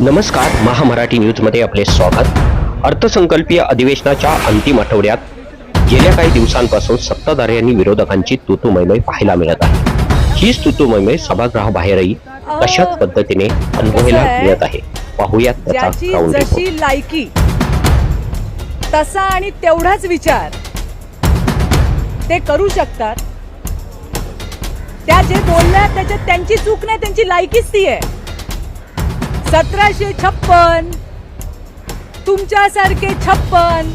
नमस्कार महामराठी न्यूजमध्ये आपले स्वागत. अर्थसंकल्पीय अधिवेशनाच्या अंतिम आठवड्यात गेल्या काही दिवसांपासून सत्ताधारी आणि विरोधकांची तुतुमैमय पाहायला मिळत आहे. हीच तुतुमैमय सभागृहाबाहेरही कशाच पद्धतीने अनुभवायला मिळत आहे? पाहूयात त्याचा लायकी तसा आणि तेवढाच विचार ते करू शकतात. त्या जे बोलल्या त्याच्यात त्यांची चूक नाही त्यांची लायकीच ती आहे सतराशे छप्पन. तुमच्यासारखे छप्पन.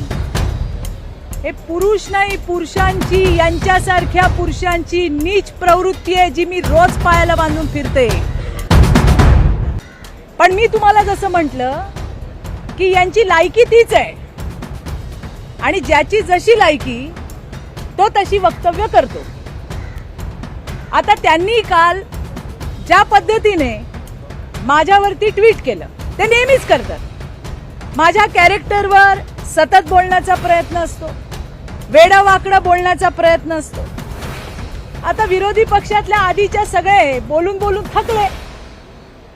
हे पुरुष नाही पुरुषांची यांच्यासारख्या पुरुषांची नीच प्रवृत्ती आहे जी मी रोज पायाला बांधून फिरते. पण मी तुम्हाला जसं म्हटलं की यांची लायकी तीच आहे. आणि ज्याची जशी लायकी तो तशी वक्तव्य करतो. आता त्यांनी काल ज्या पद्धतीने माझ्यावरती ट्विट केलं. ते नेहमीच करतात. माझ्या कॅरेक्टरवर सतत बोलण्याचा प्रयत्न असतो. वेडा वाकडा बोलण्याचा प्रयत्न असतो. आता विरोधी पक्षातल्या आधीच्या सगळे बोलून बोलून थकले.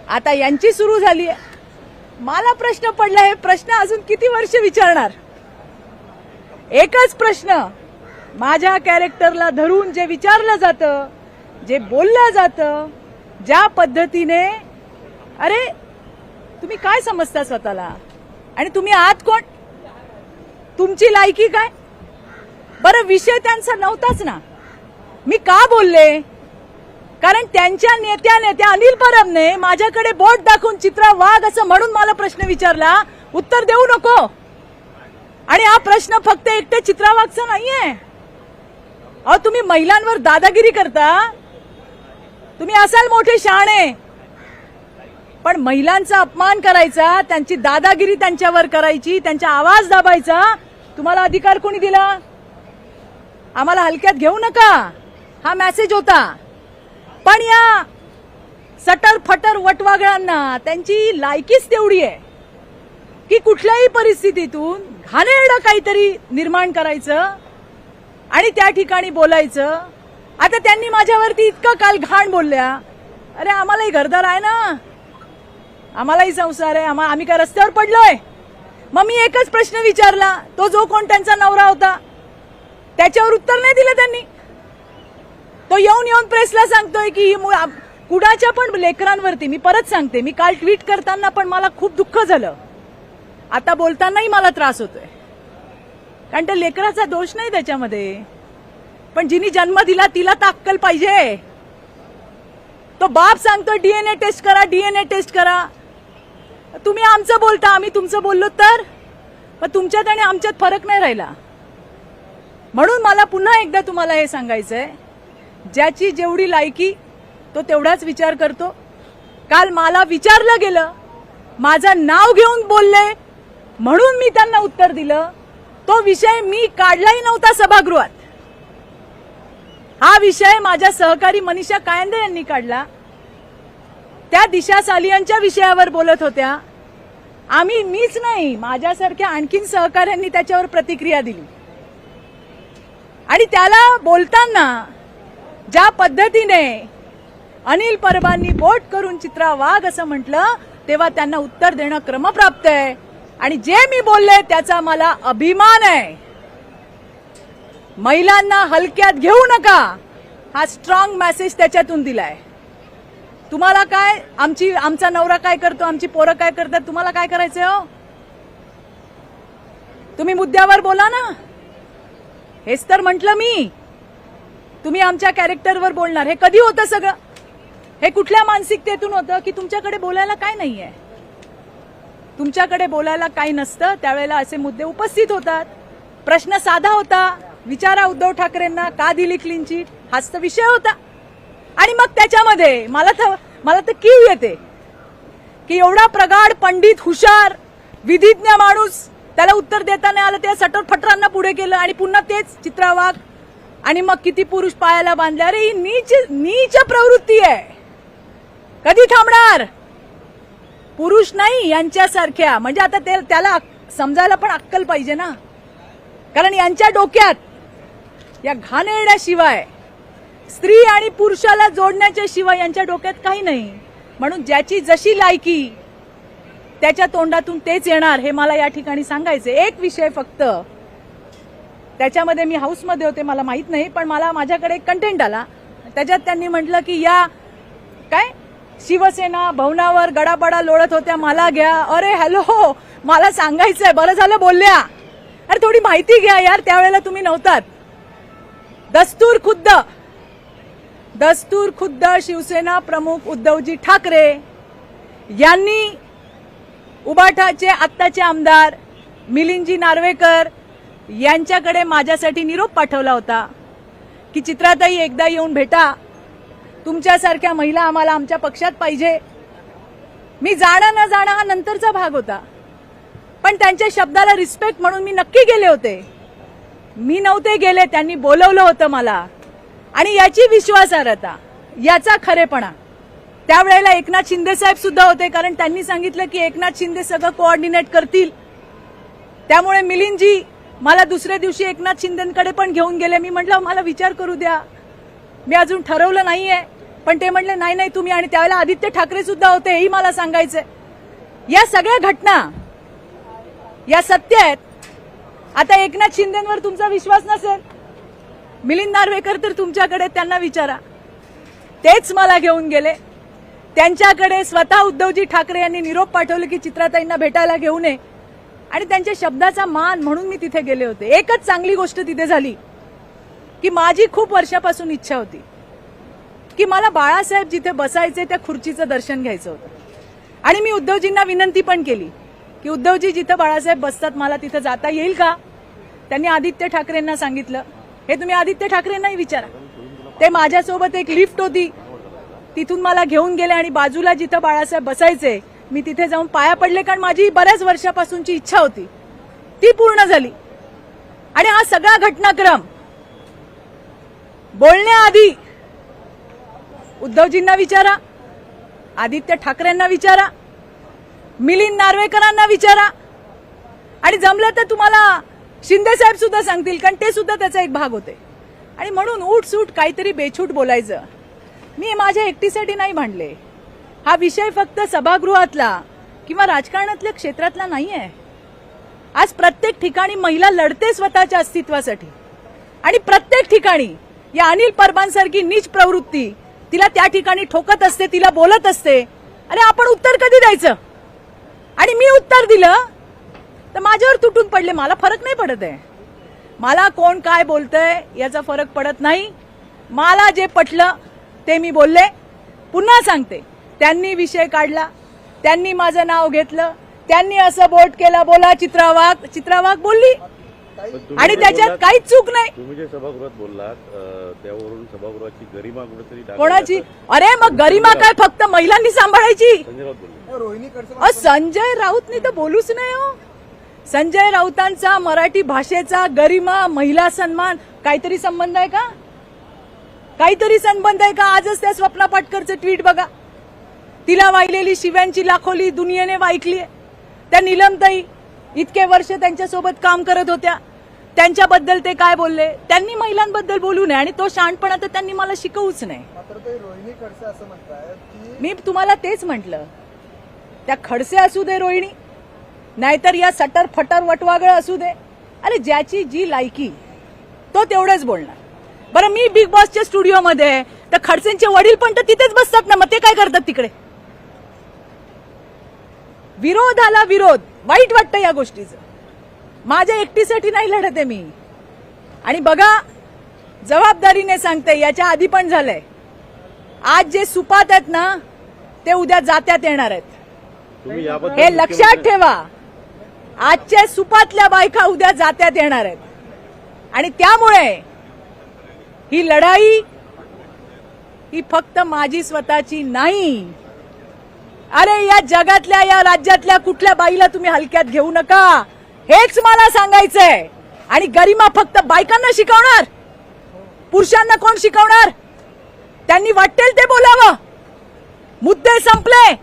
आता यांची सुरू झाली आहे. मला प्रश्न पडला हे प्रश्न अजून किती वर्ष विचारणार? एकच प्रश्न. माझ्या कॅरेक्टरला धरून जे विचारलं जातं जे बोललं जातं ज्या पद्धतीने अरे तुम्ही काय समजता स्वतःला? आणि तुम्ही आहात कोण? तुमची लायकी काय? बरं विषय त्यांचा नव्हताच ना. मी का बोलले? कारण त्यांच्या नेत्या नेत्या अनिल परबने माझ्याकडे बोट दाखवून चित्रा वाघ असं म्हणून मला प्रश्न विचारला उत्तर देऊ नको. आणि हा प्रश्न फक्त एकटे चित्रा वाघचा नाहीये. अहो तुम्ही महिलांवर दादागिरी करता? तुम्ही असाल मोठे शहाणे. पण महिलांचा अपमान करायचा त्यांची दादागिरी त्यांच्यावर करायची त्यांचा आवाज दाबायचा. तुम्हाला अधिकार कोणी दिला? आम्हाला हलक्यात घेऊ नका. हा मेसेज होता. पण या सटर फटर वटवागळांना त्यांची लायकीच तेवढी आहे. की कुठल्याही परिस्थितीतून घाणेरडं काहीतरी निर्माण करायचं आणि त्या ठिकाणी बोलायचं. आता त्यांनी माझ्यावरती इतकं काल घाण बोलल्या. अरे आम्हालाही घरदार आहे ना? आम्हालाही संसार आहे आम्हा आम्ही काय रस्त्यावर पडलोय? मग मी एकच प्रश्न विचारला तो जो कोण त्यांचा नवरा होता त्याच्यावर उत्तर नाही दिलं त्यांनी. तो येऊन येऊन प्रेसला सांगतोय की ही मु- कुणाच्या पण लेकरांवरती मी परत सांगते मी काल ट्विट करताना पण मला खूप दुःख झालं. आता बोलतानाही मला त्रास होतोय. कारण त्या लेकराचा दोष नाही त्याच्यामध्ये. पण जिनी जन्म दिला तिला ताक्कल पाहिजे. तो बाप सांगतो डीएनए टेस्ट करा डीएनए टेस्ट करा. तुम्ही आमचं बोलता आम्ही तुमचं बोललो तर? मग तुमच्यात आणि आमच्यात फरक नाही राहिला. म्हणून मला पुन्हा एकदा तुम्हाला हे सांगायचं आहे ज्याची जेवढी लायकी तो तेवढाच विचार करतो. काल मला विचारलं गेलं माझं नाव घेऊन बोलले म्हणून मी त्यांना उत्तर दिलं. तो विषय मी काढलाही नव्हता सभागृहात. हा विषय माझ्या सहकारी मनीषा कायंदे यांनी काढला. त्या दिशा सालियांच्या विषयावर बोलत होत्या. आम्ही मीच नाही माझ्यासारख्या आणखीन सहकाऱ्यांनी त्याच्यावर प्रतिक्रिया दिली. आणि त्याला बोलताना ज्या पद्धतीने अनिल परबांनी बोट करून चित्रा वाघ असं म्हटलं तेव्हा त्यांना उत्तर देणं क्रमप्राप्त आहे. आणि जे मी बोलले त्याचा मला अभिमान आहे. महिलांना हलक्यात घेऊ नका हा स्ट्रॉंग मेसेज त्याच्यातून दिलाय. तुम्हाला काय आमची आमचा नवरा काय करतो आमची पोरं काय करतात तुम्हाला काय करायचं हो? तुम्ही मुद्द्यावर बोला ना. हेच तर म्हटलं मी. तुम्ही आमच्या कॅरेक्टरवर बोलणार. हे कधी होतं सगळं? हे कुठल्या मानसिकतेतून होतं की तुमच्याकडे बोलायला काय नाहीये? तुमच्याकडे बोलायला काही नसतं. त्यावेळेला असे मुद्दे उपस्थित होतात. प्रश्न साधा होता. विचारा उद्धव ठाकरेंना का दिली क्लीन चीट हाच तर विषय होता. आणि मग त्याच्यामध्ये मला तर मला तर कीव येते. की एवढा प्रगाढ पंडित हुशार विधिज्ञ माणूस त्याला उत्तर देता नाही आलं त्या सटर फटरांना पुढे केलं आणि पुन्हा तेच चित्रावाग आणि मग किती पुरुष पायाला बांधले. अरे ही नीच नीच प्रवृत्ती आहे. कधी थांबणार? पुरुष नाही यांच्यासारख्या. म्हणजे आता ते त्याला समजायला पण अक्कल पाहिजे ना. कारण यांच्या डोक्यात या घाणेरड्याशिवाय स्त्री आणि पुरुषाला जोडण्याच्या शिवाय यांच्या डोक्यात काही नाही. म्हणून ज्याची जशी लायकी त्याच्या तोंडातून तेच येणार हे मला या ठिकाणी सांगायचे एक विषय फक्त. त्याच्यामध्ये मी हाऊसमध्ये होते मला माहीत नाही पण मला माझ्याकडे एक कंटेंट आला. त्याच्यात त्यांनी म्हटलं की या काय? शिवसेना भवनावर गडाबडा लोळत होत्या मला घ्या. अरे हॅलो मला सांगायचंय बरं झालं बोलल्या. अरे थोडी माहिती घ्या यार त्यावेळेला तुम्ही नव्हतात. दस्तूर खुद्द दस्तूर खुद्द शिवसेना प्रमुख उद्धवजी ठाकरे यांनी उबाठाचे आत्ताचे आमदार मिलिंदजी नार्वेकर यांच्याकडे माझ्यासाठी निरोप पाठवला होता की चित्राताई एकदा येऊन भेटा. तुमच्यासारख्या महिला आम्हाला आमच्या पक्षात पाहिजे. मी जाणं न जाणं हा नंतरचा भाग होता. पण त्यांच्या शब्दाला रिस्पेक्ट म्हणून मी नक्की गेले होते. मी नव्हते गेले त्यांनी बोलवलं होतं मला. आणि याची विश्वासार्हता याचा खरेपणा. त्यावेळेला एकनाथ शिंदे साहेब सुद्धा होते कारण त्यांनी सांगितलं की एकनाथ शिंदे सगळं कोऑर्डिनेट करतील. त्यामुळे मिलिंदजी मला दुसऱ्या दिवशी एकनाथ शिंदेकडे पण घेऊन गेले. मी म्हटलं मला विचार करू द्या. मी अजून ठरवलं नाहीये. पण ते म्हणले नाही नाही तुम्ही. आणि त्यावेळेला आदित्य ठाकरे सुद्धा होते हेही मला सांगायचंय. या सगळ्या घटना या सत्य आहेत. आता एकनाथ शिंदेवर तुमचा विश्वास नसेल. मिलिंद नार्वेकर तर तुमच्याकडे त्यांना विचारा. तेच मला घेऊन गेले. त्यांच्याकडे स्वतः उद्धवजी ठाकरे यांनी निरोप पाठवले की चित्राताईंना भेटायला घेऊ नये. आणि त्यांच्या शब्दाचा मान म्हणून मी तिथे गेले होते. एकच चांगली गोष्ट तिथे झाली. की माझी खूप वर्षापासून इच्छा होती. की मला बाळासाहेब जिथे बसायचे त्या खुर्चीचं दर्शन घ्यायचं होतं. आणि मी उद्धवजींना विनंती पण केली की उद्धवजी जिथं बाळासाहेब बसतात मला तिथं जाता येईल का? त्यांनी आदित्य ठाकरेंना सांगितलं. हे तुम्ही आदित्य ठाकरेंनाही विचारा. ते माझ्यासोबत एक लिफ्ट होती. तिथून मला घेऊन गेले आणि बाजूला जिथं बाळासाहेब बसायचे मी तिथे जाऊन पाया पडले कारण माझी बऱ्याच वर्षापासूनची इच्छा होती. ती पूर्ण झाली. आणि हा सगळा घटनाक्रम बोलण्याआधी उद्धवजींना विचारा आदित्य ठाकरेंना विचारा मिलिंद नार्वेकरांना विचारा. आणि जमलं तर तुम्हाला शिंदे साहेब सुद्धा सांगतील कारण ते सुद्धा त्याचा एक भाग होते. आणि म्हणून उठ सूट काहीतरी बेछूट बोलायचं. मी माझ्या एकटीसाठी नाही मांडले हा विषय फक्त सभागृहातला किंवा राजकारणातल्या क्षेत्रातला नाही आहे आज प्रत्येक ठिकाणी महिला लढते स्वतःच्या अस्तित्वासाठी. आणि प्रत्येक ठिकाणी या अनिल परबांसारखी नीच प्रवृत्ती तिला त्या ठिकाणी ठोकत असते तिला बोलत असते. अरे आपण उत्तर कधी द्यायचं? आणि मी उत्तर दिलं तर माझ्यावर तुटून पडले. मला फरक नाही पडत आहे. मला कोण काय बोलतंय याचा फरक पडत नाही. मला जे पटलं ते मी बोलले. पुन्हा सांगते. त्यांनी विषय काढला. त्यांनी माझं नाव घेतलं. त्यांनी असं बोट केलं बोला चित्रा वाघ चित्रा वाघ बोलली आणि त्याच्यात काहीच चूक नाही. तुम्ही जे सभागृहात बोललात अं, त्यावरून सभागृहाची गरिमा कुठेतरी कोणाची? अरे मग गरिमा काय फक्त महिलांनी सांभाळायची? बोलले. संजय राऊतनी तर बोलूच नाही हो. संजय राऊतांचा मराठी भाषेचा गरिमा महिला सन्मान काहीतरी संबंध आहे का? काहीतरी संबंध आहे का? आजच त्या स्वप्ना पाटकरचं ट्विट बघा. तिला वाहिलेली शिव्यांची लाखोली दुनियेने वाईकली त्या निलमताई इतके वर्ष त्यांच्यासोबत काम करत होत्या. त्यांच्याबद्दल ते काय बोलले? त्यांनी महिलांबद्दल बोलू नये आणि तो शहाणपणा तर त्यांनी मला शिकवूच नाही. मी तुम्हाला तेच म्हटलं. त्या खडसे असू दे रोहिणी. नाहीतर या सटर फटर वटवागळ असू दे. अरे ज्याची जी लायकी तो तेवढंच बोलणार. बरं मी बिग बॉसच्या स्टुडिओमध्ये तर खडसेंचे वडील पण तर तिथेच बसतात ना मग ते काय करतात तिकडे? विरोधाला विरोध वाईट वाटतं या गोष्टीचं. माझ्या एकटीसाठी नाही लढत आहे मी. आणि बघा जबाबदारीने सांगते याच्या आधी पण झालंय. आज जे सुपात आहेत ना ते उद्या जात्यात येणार आहेत. हे लक्षात ठेवा. आजच्या सुपातल्या बायका उद्या जात्यात येणार आहेत. आणि त्यामुळे ही लढाई ही फक्त माझी स्वतःची नाही. अरे या जगातल्या या राज्यातल्या कुठल्या बाईला तुम्ही हलक्यात घेऊ नका. हेच मला सांगायचंय. आणि गरिमा फक्त बायकांना शिकवणार? पुरुषांना कोण शिकवणार? त्यांनी वाटेल ते बोलावं. मुद्दे संपले.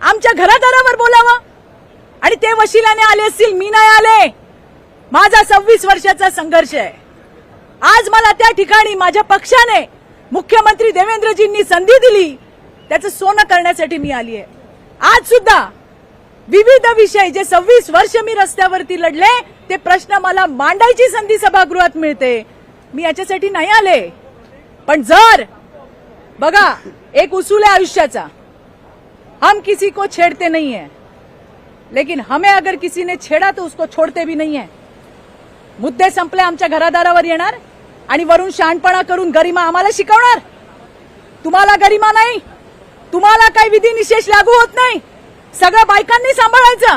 आमच्या घरादारावर बोलावं. वशिलाने आले असतील मी नाही आले. माझा सव्वीस वर्षाचा संघर्ष आहे. आज मला त्या ठिकाणी माझ्या पक्षाने मुख्यमंत्री देवेंद्रजींनी संधी दिली. त्याचं सोनं करण्यासाठी मी आली आहे. आज सुद्धा विविध विषय जे सव्वीस वर्ष मी रस्त्यावरती लढले ते प्रश्न मला मांडायची संधी सभागृहात मिळते. मी याच्यासाठी नाही आले. पण जर बघा एक उसूल आहे आयुष्याचा. हम किसी को छेड़ते नाही है लेकिन हमें अगर किसी ने छेड़ा तो उसको छोड़ते भी नहीं है। मुद्दे संपले आमच्या घरादारावर येणार आणि वरून शहाणपणा करून गरिमा आम्हाला शिकवणार. तुम्हाला गरिमा नाही तुम्हाला काही विधी निशेष लागू होत नाही. सगळं बायकांनी सांभाळायचं.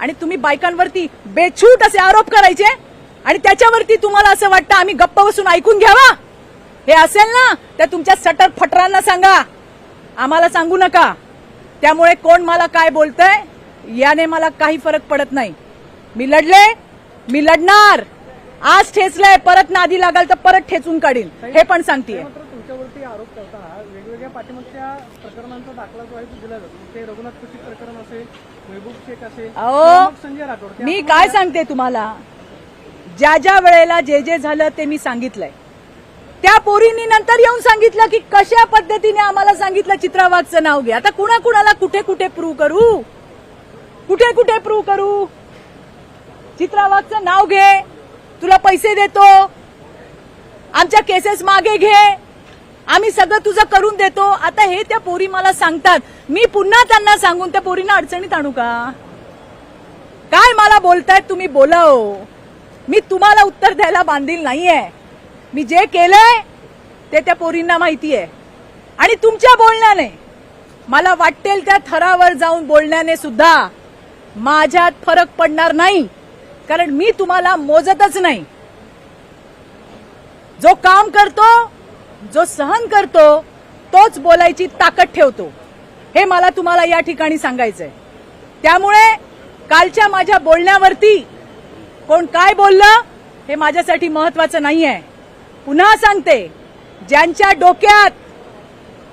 आणि तुम्ही बायकांवरती बेछूट असे आरोप करायचे आणि त्याच्यावरती तुम्हाला असं वाटतं आम्ही गप्प बसून ऐकून घ्यावा. हे असेल ना तर तुमच्या सटर फटरांना सांगा. आम्हाला सांगू नका. त्यामुळे कोण मला काय बोलतंय याने मला काही फरक पडत नाही. मी लढले मी लढणार. आज ठेचलंय परत नादी लागाल तर परत ठेचून काढीन. हे पण सांगतेय. मात्र तुमच्यावरती आरोप करताना वेगवेगळ्या पाठीमागच्या प्रकरणांचा दाखला जो आहे तो दिला जातो. ते रघुनाथ कुशीत प्रकरण असेल महबूब शेख असेल किंवा अहो मग संजय राठोड ते मी काय सांगते तुम्हाला? ज्या ज्या वेळेला जे जे झालं ते मी सांगितलंय. त्या पोरींनी नंतर येऊन सांगितलं की कशा पद्धतीने आम्हाला सांगितलं चित्रावागचं नाव घे आता कुणा कुणाला कुठे कुठे प्रूव्ह करू? कुठे कुठे प्रूव्ह करू? चित्रावागचं नाव घे. तुला पैसे देतो. आमच्या केसेस मागे घे. आम्ही सगळं तुझं करून देतो. आता हे त्या पोरी मला सांगतात. मी पुन्हा त्यांना सांगून त्या पोरींना अडचणीत आणू का? काय मला बोलतायत तुम्ही? बोलाव. मी तुम्हाला उत्तर द्यायला बांधील नाहीये. मी जे केलंय ते त्या पोरींना माहिती आहे आणि तुमच्या बोलण्याने मला वाटेल त्या थरावर जाऊन बोलण्याने सुद्धा. माझ्यात फरक पडणार नाही. कारण मी तुम्हाला मोजतच नाही. जो काम करतो जो सहन करतो तोच बोलायची ताकद ठेवतो. हे मला तुम्हाला या ठिकाणी सांगायचंय. त्यामुळे कालच्या माझ्या बोलण्यावरती कोण काय बोललं हे माझ्यासाठी महत्वाचं नाहीये. पुन्हा सांगते ज्यांच्या डोक्यात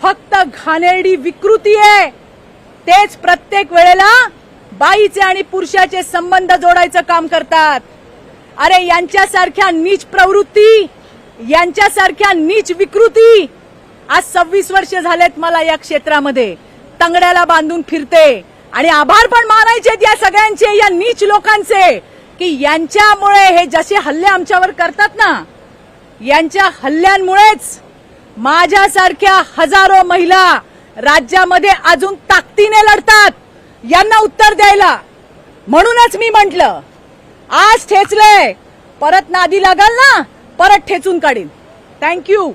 फक्त घाणेरडी विकृती आहे तेच प्रत्येक वेळेला बाईचे आणि पुरुषाचे संबंध जोडायचं काम करतात. अरे यांच्यासारख्या नीच प्रवृत्ती यांच्यासारख्या नीच विकृती आज सव्वीस वर्ष झालेत मला या क्षेत्रामध्ये. तंगड्याला बांधून फिरते आणि आभार पण मानायचे या सगळ्यांचे या नीच लोकांचे की यांच्यामुळे हे जसे हल्ले आमच्यावर करतात ना यांच्या हल्ल्यांमुळेच माझ्यासारख्या हजारो महिला राज्यामध्ये अजून ताकदीने लढतात. यांना उत्तर द्यायला. म्हणूनच मी म्हंटल आज ठेचलंय. परत नादी लागाल ना परत ठेचून काढीन. थँक्यू